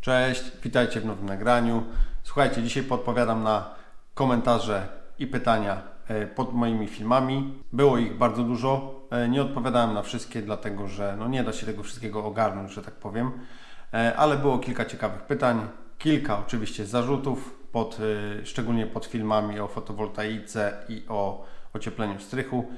Cześć, witajcie w nowym nagraniu. Słuchajcie, dzisiaj podpowiadam na komentarze i pytania e, pod moimi filmami. Było ich bardzo dużo. E, Nie odpowiadałem na wszystkie, dlatego że no nie da się tego wszystkiego ogarnąć, że tak powiem. E, Ale było kilka ciekawych pytań, kilka oczywiście zarzutów, pod, szczególnie pod filmami o fotowoltaice i o ociepleniu strychu,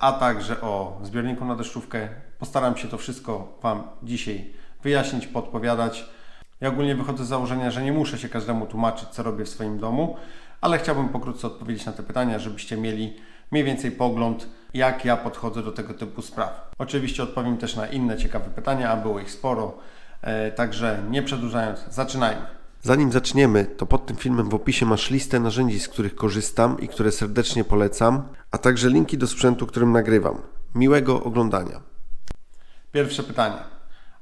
a także o zbiorniku na deszczówkę. Postaram się to wszystko Wam dzisiaj wyjaśnić, podpowiadać. Ja ogólnie wychodzę z założenia, że nie muszę się każdemu tłumaczyć, co robię w swoim domu, ale chciałbym pokrótce odpowiedzieć na te pytania, żebyście mieli mniej więcej pogląd, jak ja podchodzę do tego typu spraw. Oczywiście odpowiem też na inne ciekawe pytania, a było ich sporo, e, także nie przedłużając, zaczynajmy. Zanim zaczniemy, to pod tym filmem w opisie masz listę narzędzi, z których korzystam i które serdecznie polecam, a także linki do sprzętu, którym nagrywam. Miłego oglądania. Pierwsze pytanie.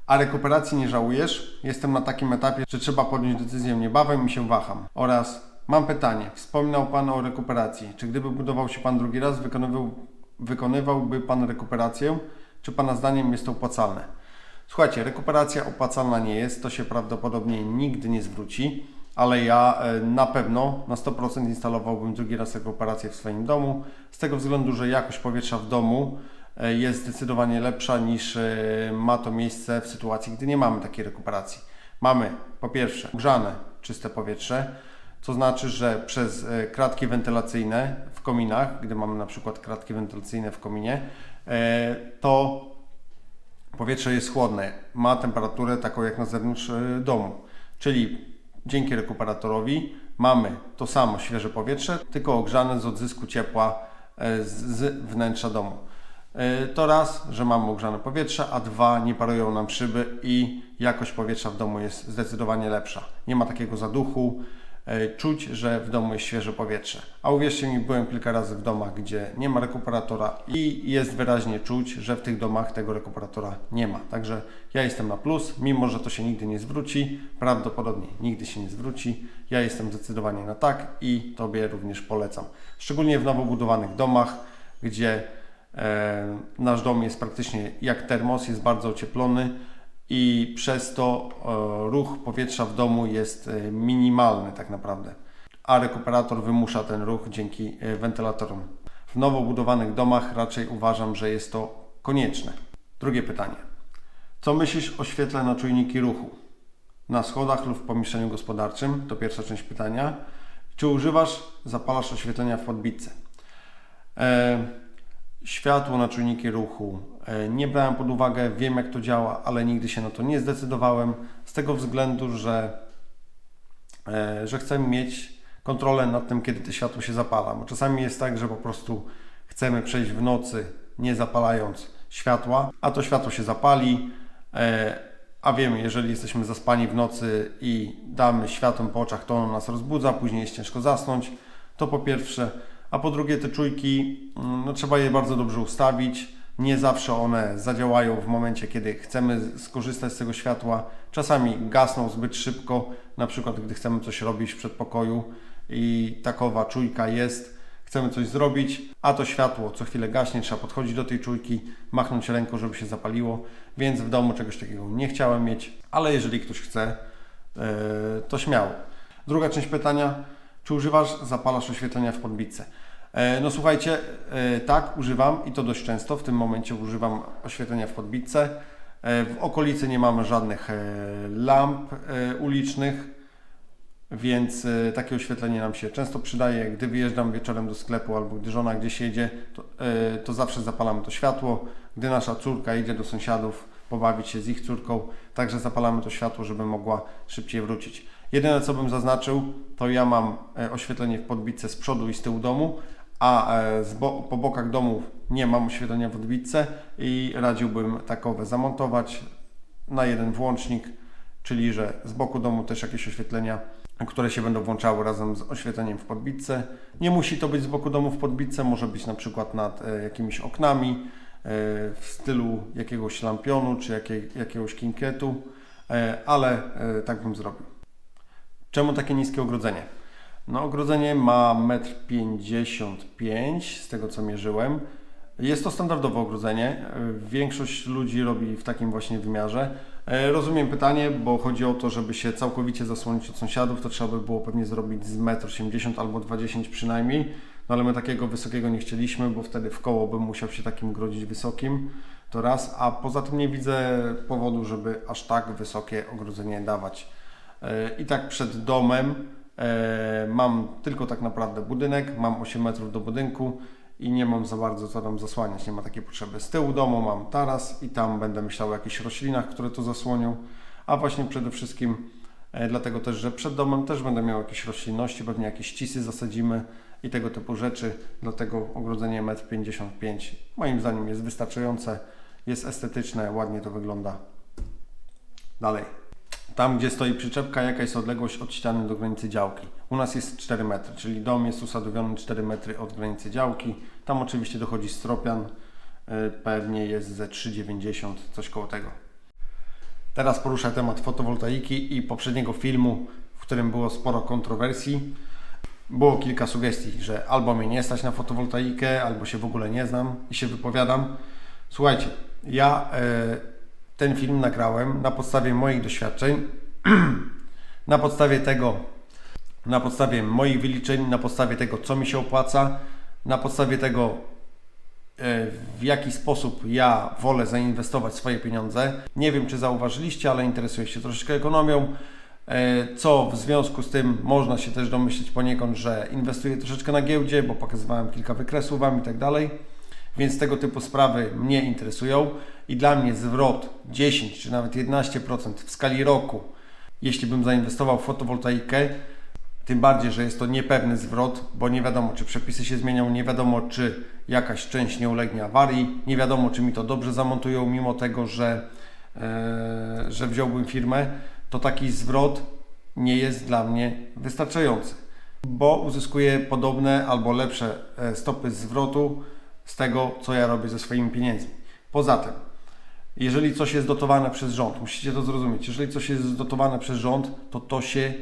A rekuperacji nie żałujesz? Jestem na takim etapie, że trzeba podjąć decyzję niebawem i się waham. Oraz mam pytanie. Wspominał Pan o rekuperacji. Czy gdyby budował się Pan drugi raz, wykonywał, wykonywałby Pan rekuperację? Czy Pana zdaniem jest to opłacalne? Słuchajcie, rekuperacja opłacalna nie jest, to się prawdopodobnie nigdy nie zwróci, ale ja e, na pewno na 100% instalowałbym drugi raz rekuperację w swoim domu, z tego względu, że jakość powietrza w domu jest zdecydowanie lepsza niż e, ma to miejsce w sytuacji, gdy nie mamy takiej rekuperacji. Mamy po pierwsze grzane, czyste powietrze, co znaczy, że przez e, kratki wentylacyjne w kominach, gdy mamy na przykład kratki wentylacyjne w kominie, e, to powietrze jest chłodne, ma temperaturę taką jak na zewnątrz e, domu. Czyli dzięki rekuperatorowi mamy to samo świeże powietrze, tylko ogrzane z odzysku ciepła e, z wnętrza domu. E, To raz, że mamy ogrzane powietrze, a dwa, nie parują nam szyby i jakość powietrza w domu jest zdecydowanie lepsza. Nie ma takiego zaduchu, e, czuć, że w domu jest świeże powietrze. A uwierzcie mi, byłem kilka razy w domach, gdzie nie ma rekuperatora i jest wyraźnie czuć, że w tych domach tego rekuperatora nie ma. Także ja jestem na plus, mimo że to się nigdy nie zwróci, prawdopodobnie nigdy się nie zwróci. Ja jestem zdecydowanie na tak i Tobie również polecam. Szczególnie w nowo budowanych domach, gdzie nasz dom jest praktycznie jak termos, jest bardzo ocieplony i przez to e, ruch powietrza w domu jest e, minimalny tak naprawdę. A rekuperator wymusza ten ruch dzięki e, wentylatorom. W nowo budowanych domach raczej uważam, że jest to konieczne. Drugie pytanie. Co myślisz o świetle na czujniki ruchu? Na schodach lub w pomieszczeniu gospodarczym? To pierwsza część pytania. Czy używasz, zapalasz oświetlenia w podbitce? E, światło na czujniki ruchu. E, Nie brałem pod uwagę, wiem jak to działa, ale nigdy się na to nie zdecydowałem. Z tego względu, że, e, że chcę mieć kontrolę nad tym, kiedy to światło się zapala. Bo czasami jest tak, że po prostu chcemy przejść w nocy, nie zapalając światła, a to światło się zapali. e, A wiemy, jeżeli jesteśmy zaspani w nocy i damy światłem po oczach, to ono nas rozbudza, później jest ciężko zasnąć. To po pierwsze. A po drugie, te czujki, mm, no, trzeba je bardzo dobrze ustawić. Nie zawsze one zadziałają w momencie, kiedy chcemy skorzystać z tego światła. Czasami gasną zbyt szybko, na przykład gdy chcemy coś robić w przedpokoju i takowa czujka jest, chcemy coś zrobić, a to światło co chwilę gaśnie, trzeba podchodzić do tej czujki, machnąć ręką, żeby się zapaliło, więc w domu czegoś takiego nie chciałem mieć, ale jeżeli ktoś chce, e, to śmiało. Druga część pytania, czy używasz, zapalasz oświetlenia w podbitce? E, No słuchajcie, e, tak, używam i to dość często. W tym momencie używam oświetlenia w podbitce. E, W okolicy nie mamy żadnych lamp ulicznych, więc takie oświetlenie nam się często przydaje. Gdy wyjeżdżam wieczorem do sklepu albo gdy żona gdzieś jedzie, to, to zawsze zapalamy to światło. Gdy nasza córka idzie do sąsiadów pobawić się z ich córką, także zapalamy to światło, żeby mogła szybciej wrócić. Jedyne co bym zaznaczył, to ja mam e, oświetlenie w podbitce z przodu i z tyłu domu, a e, bo po bokach domu nie mam oświetlenia w podbitce i radziłbym takowe zamontować na jeden włącznik, czyli że z boku domu też jakieś oświetlenia, które się będą włączały razem z oświetleniem w podbitce. Nie musi to być z boku domu w podbitce, może być na przykład nad e, jakimiś oknami w stylu jakiegoś lampionu czy jakiej, jakiegoś kinketu, e, ale e, tak bym zrobił. Czemu takie niskie ogrodzenie? No ogrodzenie ma 1,55 m z tego co mierzyłem. Jest to standardowe ogrodzenie. Większość ludzi robi w takim właśnie wymiarze. E, Rozumiem pytanie, bo chodzi o to, żeby się całkowicie zasłonić od sąsiadów, to trzeba by było pewnie zrobić z 1,80 m albo 2,10 m przynajmniej, no ale my takiego wysokiego nie chcieliśmy, bo wtedy w koło bym musiał się takim grodzić wysokim, to raz, a poza tym nie widzę powodu, żeby aż tak wysokie ogrodzenie dawać. E, I tak przed domem e, mam tylko tak naprawdę budynek, mam 8 metrów do budynku i nie mam za bardzo co tam zasłaniać, nie ma takiej potrzeby. Z tyłu domu mam taras i tam będę myślał o jakichś roślinach, które to zasłonią, a właśnie przede wszystkim e, dlatego też, że przed domem też będę miał jakieś roślinności, pewnie jakieś cisy zasadzimy i tego typu rzeczy, dlatego ogrodzenie 1,55 m moim zdaniem jest wystarczające, jest estetyczne, ładnie to wygląda. Dalej. Tam, gdzie stoi przyczepka, jaka jest odległość od ściany do granicy działki? U nas jest 4 metry, czyli dom jest usadowiony 4 metry od granicy działki. Tam oczywiście dochodzi stropian, y, pewnie jest ze 3,90, coś koło tego. Teraz poruszę temat fotowoltaiki i poprzedniego filmu, w którym było sporo kontrowersji. Było kilka sugestii, że albo mnie nie stać na fotowoltaikę, albo się w ogóle nie znam i się wypowiadam. Słuchajcie, ja e, ten film nagrałem na podstawie moich doświadczeń, na podstawie tego, na podstawie moich wyliczeń, na podstawie tego, co mi się opłaca, na podstawie tego, e, w jaki sposób ja wolę zainwestować swoje pieniądze. Nie wiem, czy zauważyliście, ale interesuję się troszeczkę ekonomią. E, Co w związku z tym można się też domyślić poniekąd, że inwestuję troszeczkę na giełdzie, bo pokazywałem kilka wykresów Wam i tak dalej. Więc tego typu sprawy mnie interesują i dla mnie zwrot 10 czy nawet 11% w skali roku, jeśli bym zainwestował w fotowoltaikę, tym bardziej, że jest to niepewny zwrot, bo nie wiadomo, czy przepisy się zmienią, nie wiadomo, czy jakaś część nie ulegnie awarii, nie wiadomo, czy mi to dobrze zamontują, mimo tego, że, e, że wziąłbym firmę, to taki zwrot nie jest dla mnie wystarczający, bo uzyskuję podobne albo lepsze e, stopy zwrotu z tego, co ja robię ze swoimi pieniędzmi. Poza tym, jeżeli coś jest dotowane przez rząd, musicie to zrozumieć, jeżeli coś jest dotowane przez rząd, to to się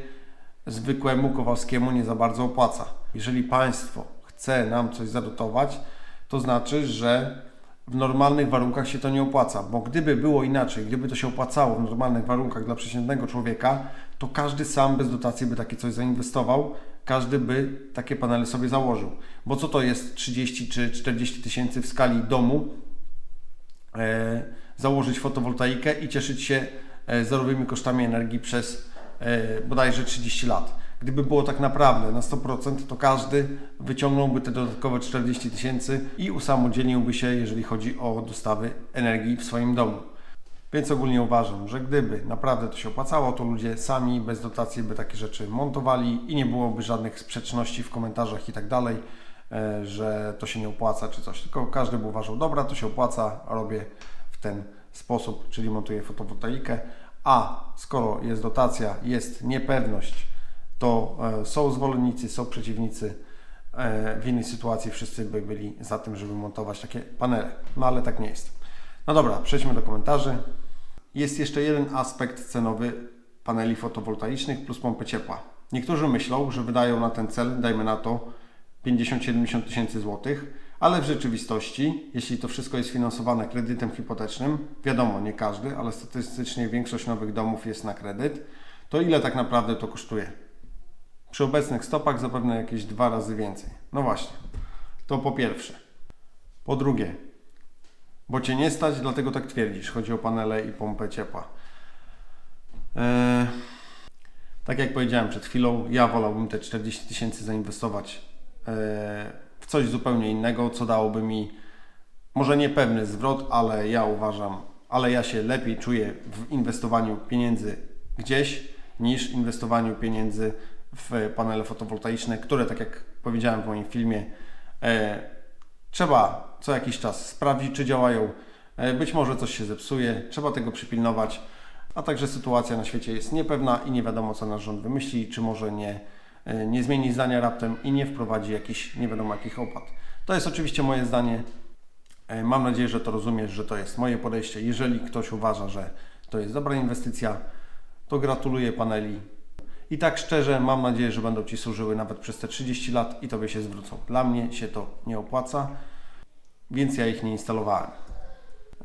zwykłemu Kowalskiemu nie za bardzo opłaca. Jeżeli państwo chce nam coś zadotować, to znaczy, że w normalnych warunkach się to nie opłaca, bo gdyby było inaczej, gdyby to się opłacało w normalnych warunkach dla przeciętnego człowieka, to każdy sam bez dotacji by takie coś zainwestował, każdy by takie panele sobie założył. Bo co to jest 30 czy 40 tysięcy w skali domu, e, założyć fotowoltaikę i cieszyć się e, zerowymi kosztami energii przez e, bodajże 30 lat. Gdyby było tak naprawdę na 100%, to każdy wyciągnąłby te dodatkowe 40 tysięcy i usamodzielniłby się, jeżeli chodzi o dostawy energii w swoim domu. Więc ogólnie uważam, że gdyby naprawdę to się opłacało, to ludzie sami bez dotacji by takie rzeczy montowali i nie byłoby żadnych sprzeczności w komentarzach i tak dalej, e, że to się nie opłaca czy coś. Tylko każdy by uważał, dobra, to się opłaca, robię w ten sposób, czyli montuję fotowoltaikę. A skoro jest dotacja, jest niepewność, to e, są zwolennicy, są przeciwnicy. E, W innej sytuacji wszyscy by byli za tym, żeby montować takie panele. No ale tak nie jest. No dobra, przejdźmy do komentarzy. Jest jeszcze jeden aspekt cenowy paneli fotowoltaicznych plus pompy ciepła. Niektórzy myślą, że wydają na ten cel, dajmy na to, 50-70 tysięcy złotych, ale w rzeczywistości, jeśli to wszystko jest finansowane kredytem hipotecznym, wiadomo, nie każdy, ale statystycznie większość nowych domów jest na kredyt, to ile tak naprawdę to kosztuje? Przy obecnych stopach zapewne jakieś dwa razy więcej. No właśnie, to po pierwsze. Po drugie, bo Cię nie stać, dlatego tak twierdzisz. Chodzi o panele i pompę ciepła. Eee, tak jak powiedziałem przed chwilą, ja wolałbym te 40 tysięcy zainwestować eee, w coś zupełnie innego, co dałoby mi może niepewny zwrot, ale ja uważam, ale ja się lepiej czuję w inwestowaniu pieniędzy gdzieś niż inwestowaniu pieniędzy w panele fotowoltaiczne, które, tak jak powiedziałem w moim filmie, e, trzeba co jakiś czas sprawdzić, czy działają. E, być może coś się zepsuje, trzeba tego przypilnować, a także sytuacja na świecie jest niepewna i nie wiadomo, co nasz rząd wymyśli, czy może nie, e, nie zmieni zdania raptem i nie wprowadzi jakichś nie wiadomo jakich opłat. To jest oczywiście moje zdanie. Mam nadzieję, że to rozumiesz, że to jest moje podejście. Jeżeli ktoś uważa, że to jest dobra inwestycja, to gratuluję paneli. I tak szczerze, mam nadzieję, że będą Ci służyły nawet przez te 30 lat i Tobie się zwrócą. Dla mnie się to nie opłaca, więc ja ich nie instalowałem.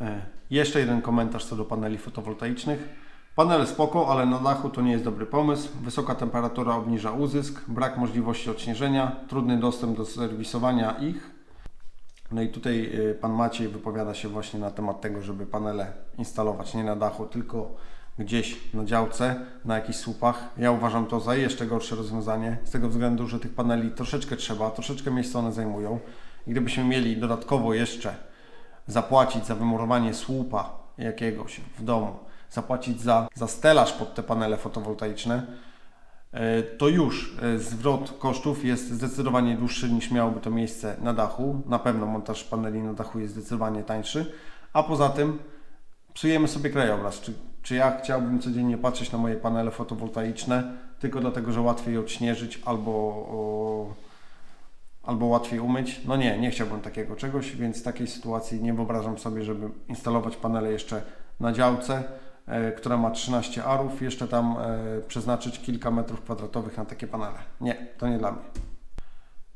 E, Jeszcze jeden komentarz co do paneli fotowoltaicznych. Panele spoko, ale na dachu to nie jest dobry pomysł. Wysoka temperatura obniża uzysk, brak możliwości odśnieżenia, trudny dostęp do serwisowania ich. No i tutaj y, pan Maciej wypowiada się właśnie na temat tego, żeby panele instalować nie na dachu, tylko gdzieś na działce, na jakichś słupach. Ja uważam to za jeszcze gorsze rozwiązanie, z tego względu, że tych paneli troszeczkę trzeba, troszeczkę miejsca one zajmują. I gdybyśmy mieli dodatkowo jeszcze zapłacić za wymurowanie słupa jakiegoś w domu, zapłacić za, za stelaż pod te panele fotowoltaiczne, e, to już e, zwrot kosztów jest zdecydowanie dłuższy niż miałoby to miejsce na dachu. Na pewno montaż paneli na dachu jest zdecydowanie tańszy, a poza tym psujemy sobie krajobraz. Czy, ja chciałbym codziennie patrzeć na moje panele fotowoltaiczne tylko dlatego, że łatwiej je odśnieżyć albo, o, albo łatwiej umyć? No nie, nie chciałbym takiego czegoś, więc w takiej sytuacji nie wyobrażam sobie, żeby instalować panele jeszcze na działce, e, która ma 13 arów, jeszcze tam e, przeznaczyć kilka metrów kwadratowych na takie panele. Nie, to nie dla mnie.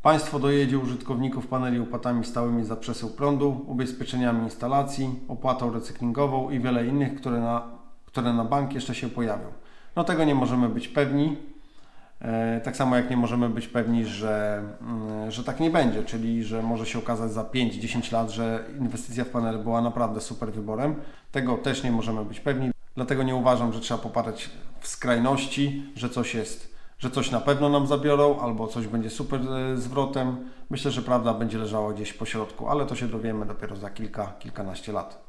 Państwo dojedzie użytkowników paneli opłatami stałymi za przesył prądu, ubezpieczeniami instalacji, opłatą recyklingową i wiele innych, które na, które na bank jeszcze się pojawią. No tego nie możemy być pewni. E, Tak samo jak nie możemy być pewni, że, mm, że tak nie będzie, czyli że może się okazać za 5-10 lat, że inwestycja w panele była naprawdę super wyborem. Tego też nie możemy być pewni. Dlatego nie uważam, że trzeba popatrzeć w skrajności, że coś jest, że coś na pewno nam zabiorą, albo coś będzie super e, zwrotem. Myślę, że prawda będzie leżała gdzieś po środku, ale to się dowiemy dopiero za kilka, kilkanaście lat.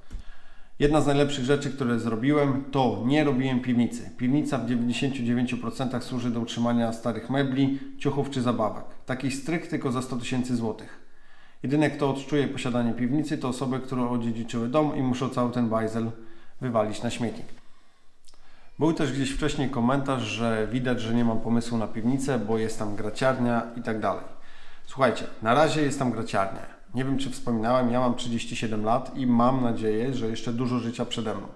Jedna z najlepszych rzeczy, które zrobiłem, to nie robiłem piwnicy. Piwnica w 99% służy do utrzymania starych mebli, ciuchów czy zabawek. Taki stryk tylko za 100 tysięcy złotych. Jedyne kto odczuje posiadanie piwnicy to osoby, które odziedziczyły dom i muszą cały ten bajzel wywalić na śmietnik. Był też gdzieś wcześniej komentarz, że widać, że nie mam pomysłu na piwnicę, bo jest tam graciarnia i tak dalej. Słuchajcie, na razie jest tam graciarnia. Nie wiem, czy wspominałem, ja mam 37 lat i mam nadzieję, że jeszcze dużo życia przede mną.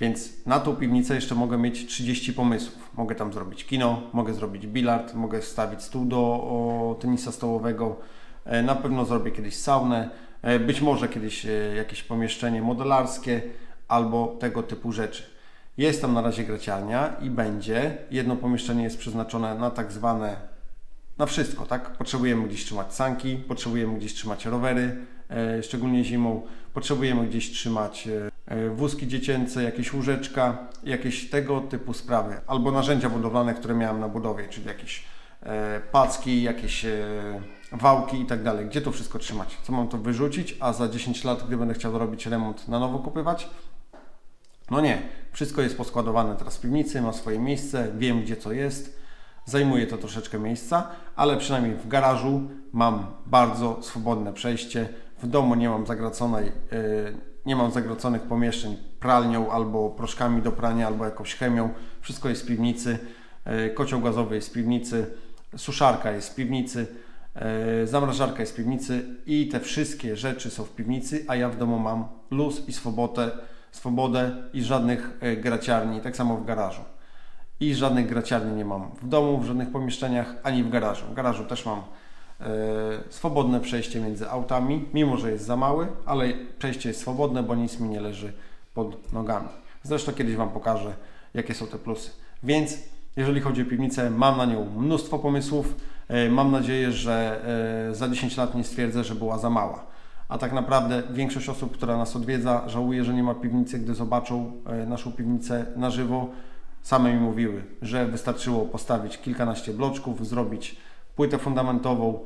Więc na tą piwnicę jeszcze mogę mieć 30 pomysłów. Mogę tam zrobić kino, mogę zrobić bilard, mogę wstawić stół do o, tenisa stołowego. E, Na pewno zrobię kiedyś saunę, e, być może kiedyś e, jakieś pomieszczenie modelarskie albo tego typu rzeczy. Jest tam na razie graciarnia i będzie. Jedno pomieszczenie jest przeznaczone na tak zwane na wszystko, tak? Potrzebujemy gdzieś trzymać sanki, potrzebujemy gdzieś trzymać rowery, e, szczególnie zimą, potrzebujemy gdzieś trzymać e, e, wózki dziecięce, jakieś łóżeczka, jakieś tego typu sprawy, albo narzędzia budowlane, które miałem na budowie, czyli jakieś e, packi, jakieś e, wałki i tak dalej. Gdzie to wszystko trzymać? Co mam to wyrzucić, a za 10 lat, gdy będę chciał robić remont, na nowo kupywać? No nie, wszystko jest poskładowane teraz w piwnicy, ma swoje miejsce, wiem gdzie co jest. Zajmuje to troszeczkę miejsca, ale przynajmniej w garażu mam bardzo swobodne przejście. W domu nie mam zagraconej, yy, nie mam zagraconych pomieszczeń pralnią albo proszkami do prania, albo jakąś chemią. Wszystko jest w piwnicy. Yy, kocioł gazowy jest w piwnicy, suszarka jest w piwnicy, yy, zamrażarka jest w piwnicy i te wszystkie rzeczy są w piwnicy, a ja w domu mam luz i swobodę, swobodę i żadnych graciarni, tak samo w garażu i żadnych graciarni nie mam w domu, w żadnych pomieszczeniach, ani w garażu. W garażu też mam e, swobodne przejście między autami, mimo że jest za mały, ale przejście jest swobodne, bo nic mi nie leży pod nogami. Zresztą kiedyś Wam pokażę, jakie są te plusy. Więc jeżeli chodzi o piwnicę, mam na nią mnóstwo pomysłów. E, mam nadzieję, że e, za 10 lat nie stwierdzę, że była za mała. A tak naprawdę większość osób, która nas odwiedza, żałuje, że nie ma piwnicy, gdy zobaczą naszą piwnicę na żywo same mi mówiły, że wystarczyło postawić kilkanaście bloczków, zrobić płytę fundamentową.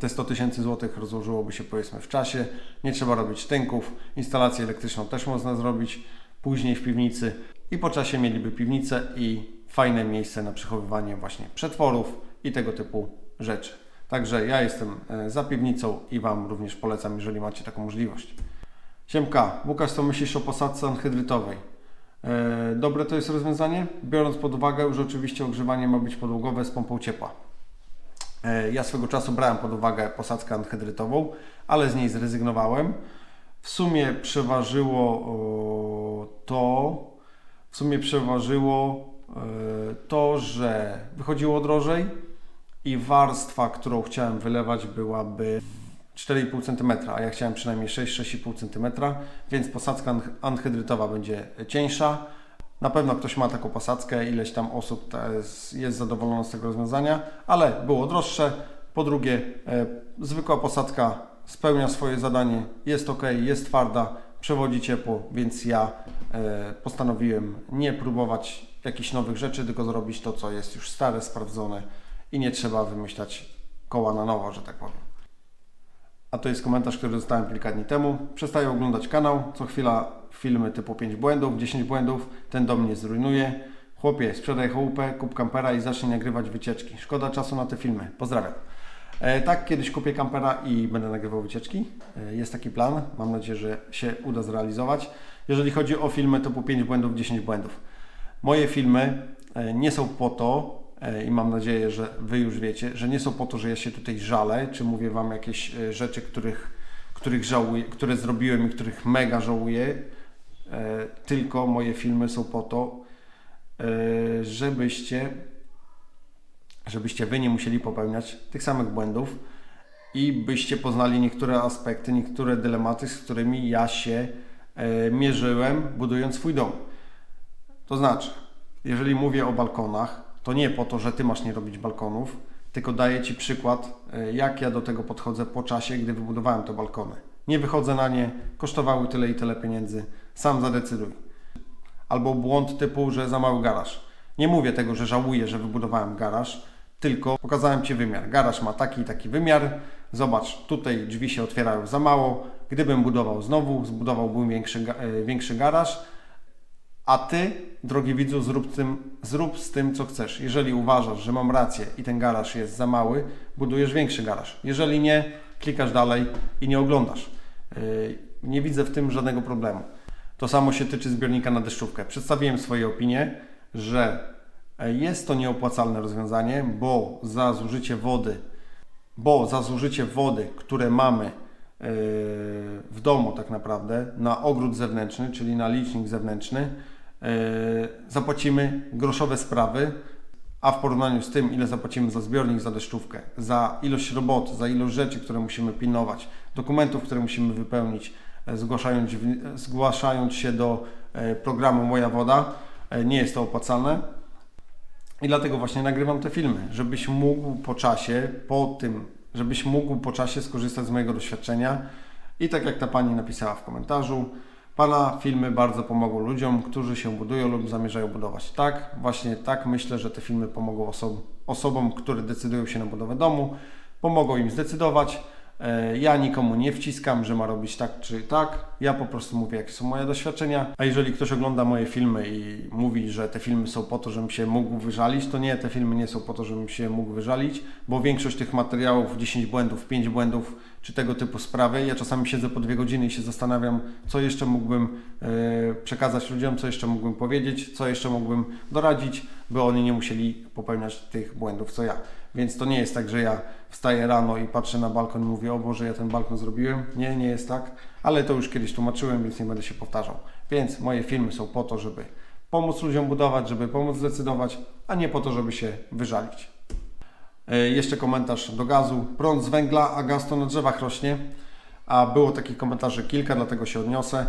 Te 100 tysięcy złotych rozłożyłoby się powiedzmy w czasie. Nie trzeba robić tynków. Instalację elektryczną też można zrobić później w piwnicy. I po czasie mieliby piwnicę i fajne miejsce na przechowywanie właśnie przetworów i tego typu rzeczy. Także ja jestem e, za piwnicą i Wam również polecam, jeżeli macie taką możliwość. Siemka, Łukasz, co myślisz o posadce anhydrytowej? E, Dobre to jest rozwiązanie, biorąc pod uwagę, że oczywiście ogrzewanie ma być podłogowe z pompą ciepła. E, Ja swego czasu brałem pod uwagę posadzkę anhydrytową, ale z niej zrezygnowałem. W sumie przeważyło to, w sumie przeważyło e, to, że wychodziło drożej i warstwa, którą chciałem wylewać, byłaby 4,5 cm, a ja chciałem przynajmniej 6-6,5 cm, więc posadzka anh- anhydrytowa będzie cieńsza. Na pewno ktoś ma taką posadzkę, ileś tam osób jest zadowolona z tego rozwiązania, ale było droższe. Po drugie, e, zwykła posadzka spełnia swoje zadanie, jest ok, jest twarda, przewodzi ciepło, więc ja e, postanowiłem nie próbować jakichś nowych rzeczy, tylko zrobić to, co jest już stare, sprawdzone i nie trzeba wymyślać koła na nowo, że tak powiem. A to jest komentarz, który dostałem kilka dni temu. Przestaję oglądać kanał. Co chwila filmy typu 5 błędów, 10 błędów. Ten dom mnie zrujnuje. Chłopie, sprzedaj chałupę, kup kampera i zacznij nagrywać wycieczki. Szkoda czasu na te filmy. Pozdrawiam. E, tak, kiedyś kupię kampera i będę nagrywał wycieczki. E, jest taki plan. Mam nadzieję, że się uda zrealizować. Jeżeli chodzi o filmy typu 5 błędów, 10 błędów. Moje filmy e, nie są po to, i mam nadzieję, że Wy już wiecie, że nie są po to, że ja się tutaj żalę, czy mówię Wam jakieś e, rzeczy, których, których żałuję, które zrobiłem i których mega żałuję, e, tylko moje filmy są po to, e, żebyście, żebyście Wy nie musieli popełniać tych samych błędów i byście poznali niektóre aspekty, niektóre dylematy, z którymi ja się e, mierzyłem, budując swój dom. To znaczy, jeżeli mówię o balkonach, to nie po to, że ty masz nie robić balkonów, tylko daję ci przykład, e, jak ja do tego podchodzę po czasie, gdy wybudowałem te balkony. Nie wychodzę na nie, kosztowały tyle i tyle pieniędzy, sam zadecyduj. Albo błąd typu, że za mały garaż. Nie mówię tego, że żałuję, że wybudowałem garaż, tylko pokazałem Ci wymiar. Garaż ma taki i taki wymiar. Zobacz, tutaj drzwi się otwierają za mało. Gdybym budował znowu, zbudowałbym większy, e, większy garaż, a ty, drogi widzu, zrób, tym, zrób z tym, co chcesz. Jeżeli uważasz, że mam rację i ten garaż jest za mały, budujesz większy garaż. Jeżeli nie, klikasz dalej i nie oglądasz. Yy, Nie widzę w tym żadnego problemu. To samo się tyczy zbiornika na deszczówkę. Przedstawiłem swoje opinie, że e, jest to nieopłacalne rozwiązanie, bo za zużycie wody, bo za zużycie wody, które mamy e, w domu tak naprawdę na ogród zewnętrzny, czyli na licznik zewnętrzny, zapłacimy groszowe sprawy, a w porównaniu z tym, ile zapłacimy za zbiornik, za deszczówkę, za ilość roboty, za ilość rzeczy, które musimy pilnować, dokumentów, które musimy wypełnić, e, zgłaszając, zgłaszając się do e, programu Moja Woda, e, nie jest to opłacalne. I dlatego właśnie nagrywam te filmy, żebyś mógł po czasie, po tym, żebyś mógł po czasie skorzystać z mojego doświadczenia. I tak jak ta pani napisała w komentarzu, Pana filmy bardzo pomogą ludziom, którzy się budują lub zamierzają budować. Tak, właśnie tak myślę, że te filmy pomogą osom, osobom, które decydują się na budowę domu, pomogą im zdecydować. E, Ja nikomu nie wciskam, że ma robić tak czy tak. Ja po prostu mówię, jakie są moje doświadczenia. A jeżeli ktoś ogląda moje filmy i mówi, że te filmy są po to, żebym się mógł wyżalić, to nie, te filmy nie są po to, żebym się mógł wyżalić, bo większość tych materiałów, 10 błędów, 5 błędów, czy tego typu sprawy, ja czasami siedzę po dwie godziny i się zastanawiam, co jeszcze mógłbym e, przekazać ludziom, co jeszcze mógłbym powiedzieć, co jeszcze mógłbym doradzić, by oni nie musieli popełniać tych błędów, co ja. Więc to nie jest tak, że ja wstaję rano i patrzę na balkon i mówię, o Boże, ja ten balkon zrobiłem. Nie, nie jest tak, ale to już kiedyś tłumaczyłem, więc nie będę się powtarzał. Więc moje filmy są po to, żeby pomóc ludziom budować, żeby pomóc zdecydować, a nie po to, żeby się wyżalić. E, Jeszcze komentarz do gazu. Prąd z węgla, a gaz to na drzewach rośnie. A było takich komentarzy kilka, dlatego się odniosę.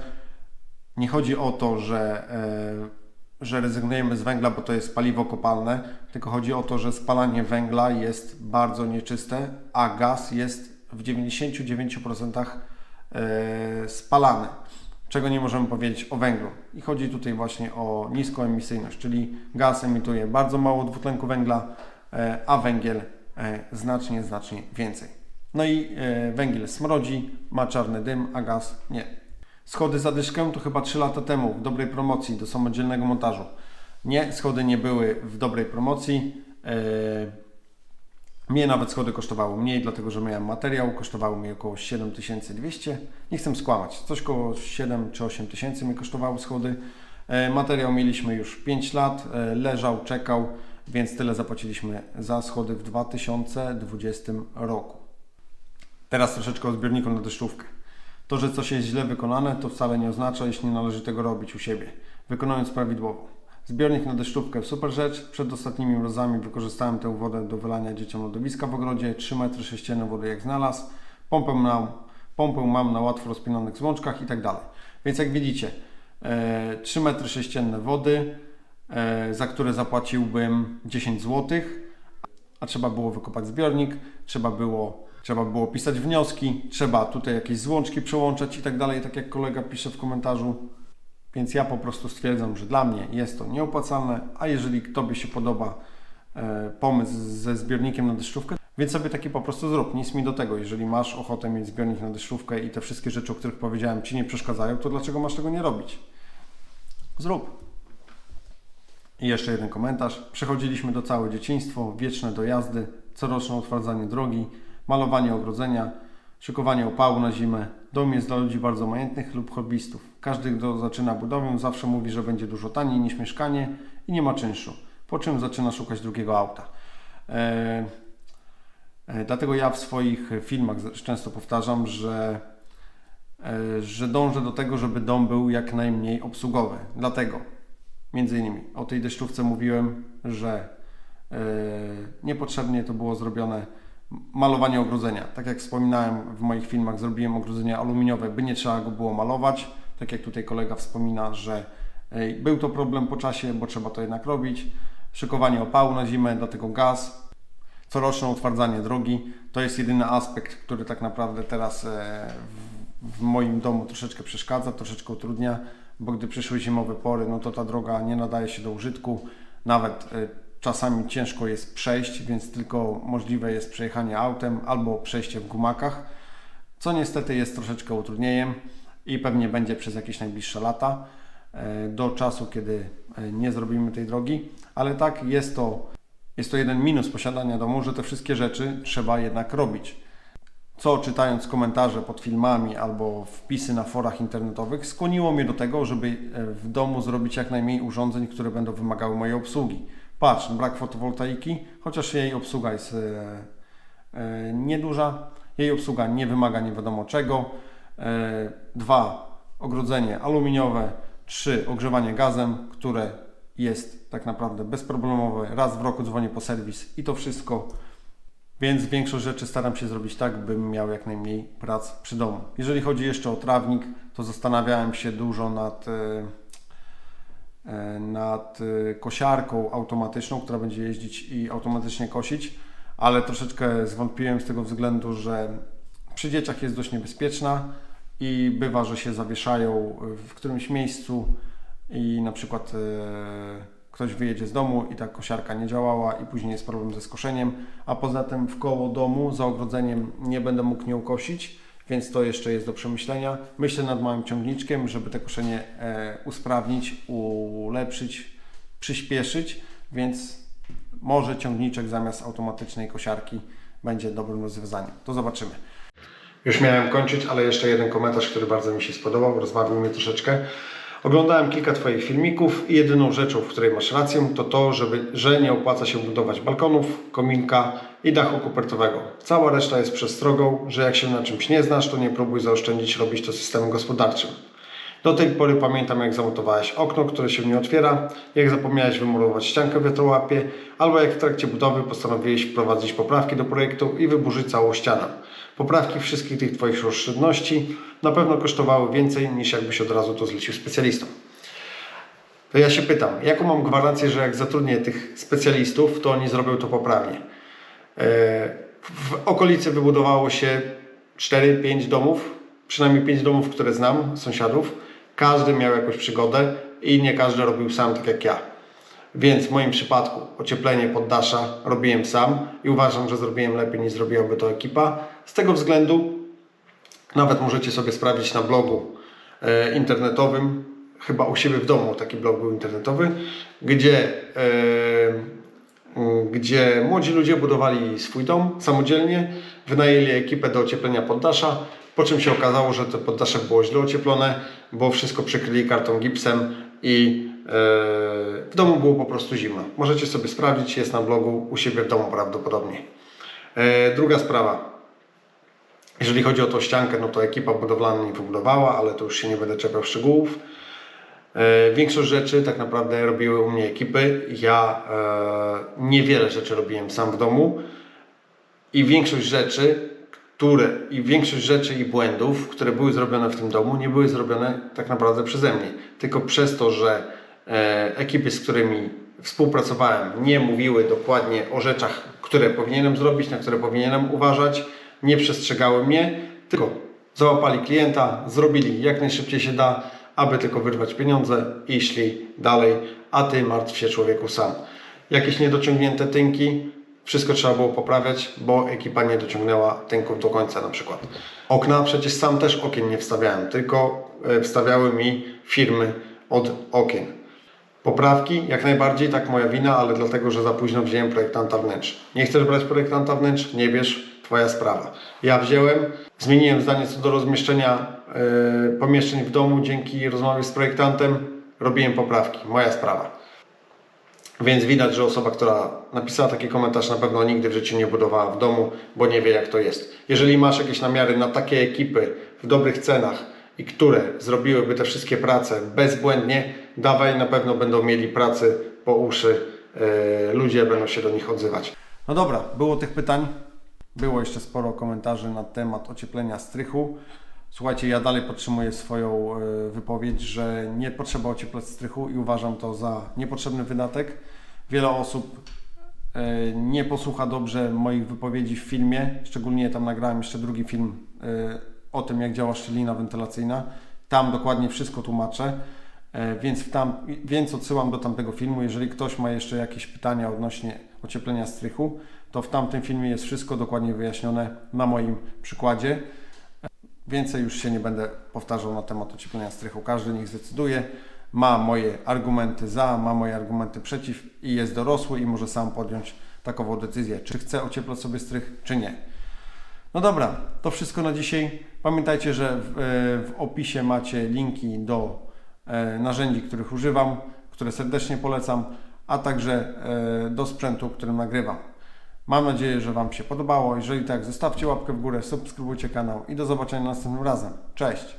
Nie chodzi o to, że, e, że rezygnujemy z węgla, bo to jest paliwo kopalne, tylko chodzi o to, że spalanie węgla jest bardzo nieczyste, a gaz jest w 99% e, spalany. Czego nie możemy powiedzieć o węglu. I chodzi tutaj właśnie o niską emisyjność, czyli gaz emituje bardzo mało dwutlenku węgla, e, a węgiel e, znacznie, znacznie więcej. No i węgiel smrodzi, ma czarny dym, a gaz nie. Schody za dyszkę to chyba 3 lata temu w dobrej promocji do samodzielnego montażu. Nie, schody nie były w dobrej promocji. E, mnie nawet schody kosztowały mniej, dlatego że miałem materiał, kosztowały mi około 7200. Nie chcę skłamać, coś koło 7 czy 8 tysięcy mi kosztowały schody. E, Materiał mieliśmy już 5 lat, e, leżał, czekał, więc tyle zapłaciliśmy za schody w 2020 roku. Teraz troszeczkę o zbiorniku na deszczówkę. To, że coś jest źle wykonane, to wcale nie oznacza, iż nie należy tego robić u siebie, wykonując prawidłowo. Zbiornik na deszczówkę super rzecz. Przed ostatnimi mrozami wykorzystałem tę wodę do wylania dzieciom lodowiska w ogrodzie. 3 metry sześcienne wody jak znalazł. pompę mam, pompę mam na łatwo rozpinanych złączkach i tak dalej. Więc jak widzicie, e, 3 metry sześcienne wody, e, za które zapłaciłbym 10 zł, a trzeba było wykopać zbiornik, trzeba było, trzeba było pisać wnioski, trzeba tutaj jakieś złączki przełączać i tak dalej, tak jak kolega pisze w komentarzu. Więc ja po prostu stwierdzam, że dla mnie jest to nieopłacalne, a jeżeli Tobie się podoba e, pomysł ze zbiornikiem na deszczówkę, więc sobie taki po prostu zrób. Nic mi do tego. Jeżeli masz ochotę mieć zbiornik na deszczówkę i te wszystkie rzeczy, o których powiedziałem, Ci nie przeszkadzają, to dlaczego masz tego nie robić? Zrób. I jeszcze jeden komentarz. Przechodziliśmy do całe dzieciństwo, wieczne dojazdy, coroczne utwardzanie drogi, malowanie ogrodzenia, szykowanie opału na zimę. Dom jest dla ludzi bardzo majętnych lub hobbystów. Każdy, kto zaczyna budowę, zawsze mówi, że będzie dużo taniej niż mieszkanie i nie ma czynszu. Po czym zaczyna szukać drugiego auta. Eee, e, dlatego ja w swoich filmach często powtarzam, że e, że dążę do tego, żeby dom był jak najmniej obsługowy. Dlatego między innymi o tej deszczówce mówiłem, że e, niepotrzebnie to było zrobione malowanie ogrodzenia. Tak jak wspominałem w moich filmach, zrobiłem ogrodzenie aluminiowe, by nie trzeba go było malować. Tak jak tutaj kolega wspomina, że e, był to problem po czasie, bo trzeba to jednak robić. Szykowanie opału na zimę, dlatego gaz, coroczne utwardzanie drogi. To jest jedyny aspekt, który tak naprawdę teraz e, w, moim domu troszeczkę przeszkadza, troszeczkę utrudnia, bo gdy przyszły zimowe pory, no to ta droga nie nadaje się do użytku. Nawet e, czasami ciężko jest przejść, więc tylko możliwe jest przejechanie autem albo przejście w gumakach, co niestety jest troszeczkę utrudnieniem i pewnie będzie przez jakieś najbliższe lata e, do czasu, kiedy e, nie zrobimy tej drogi, ale tak jest to jest to jeden minus posiadania domu, że te wszystkie rzeczy trzeba jednak robić. Co czytając komentarze pod filmami albo wpisy na forach internetowych, skłoniło mnie do tego, żeby e, w domu zrobić jak najmniej urządzeń, które będą wymagały mojej obsługi. Patrz, brak fotowoltaiki, chociaż jej obsługa jest e, e, nieduża, jej obsługa nie wymaga nie wiadomo czego. E, dwa, ogrodzenie aluminiowe. Trzy, ogrzewanie gazem, które jest tak naprawdę bezproblemowe. Raz w roku dzwonię po serwis i to wszystko. Więc większość rzeczy staram się zrobić tak, bym miał jak najmniej prac przy domu. Jeżeli chodzi jeszcze o trawnik, to zastanawiałem się dużo nad, nad e, kosiarką automatyczną, która będzie jeździć i automatycznie kosić, ale troszeczkę zwątpiłem z tego względu, że przy dzieciach jest dość niebezpieczna i bywa, że się zawieszają w którymś miejscu i na przykład e, ktoś wyjedzie z domu i ta kosiarka nie działała i później jest problem ze skoszeniem, a poza tym w koło domu za ogrodzeniem nie będę mógł nią kosić, więc to jeszcze jest do przemyślenia. Myślę nad małym ciągniczkiem, żeby te koszenie e, usprawnić, ulepszyć, przyspieszyć, więc może ciągniczek zamiast automatycznej kosiarki będzie dobrym rozwiązaniem. To zobaczymy. Już miałem kończyć, ale jeszcze jeden komentarz, który bardzo mi się spodobał, rozbawił mnie troszeczkę. Oglądałem kilka Twoich filmików i jedyną rzeczą, w której masz rację, to to, żeby, że nie opłaca się budować balkonów, kominka i dachu kopertowego. Cała reszta jest przestrogą, że jak się na czymś nie znasz, to nie próbuj zaoszczędzić robić to systemem gospodarczym. Do tej pory pamiętam, jak zamontowałeś okno, które się nie otwiera, jak zapomniałeś wymurować ściankę wiatrołapie, albo jak w trakcie budowy postanowiłeś wprowadzić poprawki do projektu i wyburzyć całą ścianę. Poprawki wszystkich tych Twoich oszczędności na pewno kosztowały więcej niż jakbyś od razu to zlecił specjalistom. To ja się pytam, jaką mam gwarancję, że jak zatrudnię tych specjalistów, to oni zrobią to poprawnie? E, W okolicy wybudowało się 4-5 domów, przynajmniej 5 domów, które znam, sąsiadów. Każdy miał jakąś przygodę i nie każdy robił sam tak jak ja. Więc w moim przypadku ocieplenie poddasza robiłem sam i uważam, że zrobiłem lepiej niż zrobiłaby to ekipa. Z tego względu nawet możecie sobie sprawdzić na blogu e, internetowym, chyba u siebie w domu taki blog był internetowy, gdzie, e, gdzie młodzi ludzie budowali swój dom samodzielnie, wynajęli ekipę do ocieplenia poddasza, po czym się okazało, że to poddasze było źle ocieplone, bo wszystko przykryli kartą gipsem i w domu było po prostu zimno. Możecie sobie sprawdzić, jest na blogu u siebie w domu prawdopodobnie. E, druga sprawa. Jeżeli chodzi o tą ściankę, no to ekipa budowlana nie wybudowała, ale to już się nie będę czepiał szczegółów. E, Większość rzeczy tak naprawdę robiły u mnie ekipy. Ja e, niewiele rzeczy robiłem sam w domu i większość rzeczy, które i większość rzeczy i błędów, które były zrobione w tym domu, nie były zrobione tak naprawdę przeze mnie, tylko przez to, że e, ekipy, z którymi współpracowałem, nie mówiły dokładnie o rzeczach, które powinienem zrobić, na które powinienem uważać, nie przestrzegały mnie, tylko załapali klienta, zrobili jak najszybciej się da, aby tylko wyrwać pieniądze i szli dalej, a ty martw się człowieku sam. Jakieś niedociągnięte tynki, wszystko trzeba było poprawiać, bo ekipa nie dociągnęła tynków do końca na przykład. Okna, przecież sam też okien nie wstawiałem, tylko e, wstawiały mi firmy od okien. Poprawki, jak najbardziej, tak moja wina, ale dlatego, że za późno wziąłem projektanta wnętrz. Nie chcesz brać projektanta wnętrz? Nie bierz, twoja sprawa. Ja wziąłem, zmieniłem zdanie co do rozmieszczenia e, pomieszczeń w domu dzięki rozmowie z projektantem, robiłem poprawki, moja sprawa. Więc widać, że osoba, która napisała taki komentarz, na pewno nigdy w życiu nie budowała w domu, bo nie wie, jak to jest. Jeżeli masz jakieś namiary na takie ekipy w dobrych cenach i które zrobiłyby te wszystkie prace bezbłędnie, dawaj, na pewno będą mieli pracy po uszy. Yy, ludzie będą się do nich odzywać. No dobra, było tych pytań. Było jeszcze sporo komentarzy na temat ocieplenia strychu. Słuchajcie, ja dalej podtrzymuję swoją e, wypowiedź, że nie potrzeba ocieplać strychu i uważam to za niepotrzebny wydatek. Wiele osób e, nie posłucha dobrze moich wypowiedzi w filmie, szczególnie tam nagrałem jeszcze drugi film e, o tym, jak działa szczelina wentylacyjna. Tam dokładnie wszystko tłumaczę, e, więc, tam, więc odsyłam do tamtego filmu. Jeżeli ktoś ma jeszcze jakieś pytania odnośnie ocieplenia strychu, to w tamtym filmie jest wszystko dokładnie wyjaśnione na moim przykładzie. Więcej już się nie będę powtarzał na temat ocieplenia strychu. Każdy niech zdecyduje. Ma moje argumenty za, ma moje argumenty przeciw i jest dorosły i może sam podjąć takową decyzję, czy chce ocieplać sobie strych, czy nie. No dobra, to wszystko na dzisiaj. Pamiętajcie, że w, e, w opisie macie linki do e, narzędzi, których używam, które serdecznie polecam, a także e, do sprzętu, którym nagrywam. Mam nadzieję, że Wam się podobało. Jeżeli tak, zostawcie łapkę w górę, subskrybujcie kanał i do zobaczenia następnym razem. Cześć!